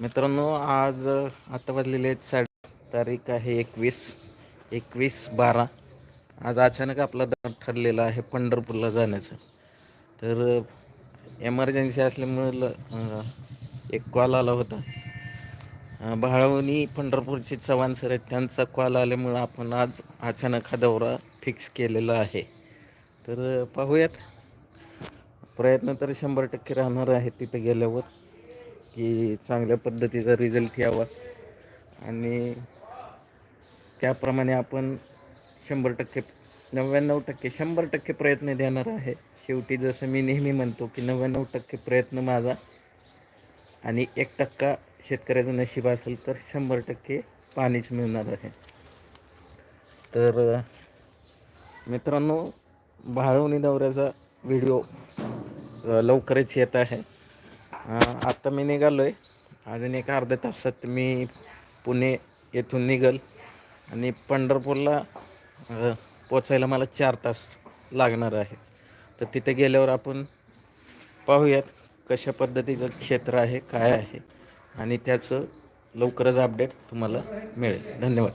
मित्रांनो आज आता वाजलेले आहेत साडे तारीख आहे एकवीस एकवीस बारा. आज अचानक आपला दर ठरलेला आहे पंढरपूरला जाण्याचं. तर एमर्जन्सी असल्यामुळं एक कॉल आला होता. अं, भाळवणी पंढरपूरचे चव्हाण सर आहेत त्यांचा कॉल आल्यामुळं आपण आज अचानक हा दौरा फिक्स केलेला आहे. तर पाहूयात. प्रयत्न तर शंभर टक्के राहणार आहे तिथे गेल्यावर. की चांगल्या पद्धतीचा रिझल्ट यावा. आणि त्याप्रमाणे आपण शंभर टक्के नव्याण्णव टक्के शंभर टक्के प्रयत्न देणार आहे. शेवटी जसं मी नेहमी म्हणतो की नव्याण्णव टक्के प्रयत्न माझा. आणि एक टक्का शेतकऱ्याचं नशीब असेल तर शंभर टक्के पाणीच मिळणार आहे. तर मित्रांनो भाळवणी दौऱ्याचा व्हिडिओ लवकरच येत आहे. आत्ता मी निघालो आहे अजून एक अर्ध्या तासात मी पुणे येथून निघल. आणि पंढरपूरला पोचायला मला चार तास लागणार आहे. तर तिथे गेल्यावर आपण पाहूयात कशा पद्धतीचं क्षेत्र आहे काय आहे. आणि त्याचं लवकरच अपडेट तुम्हाला मिळेल. धन्यवाद.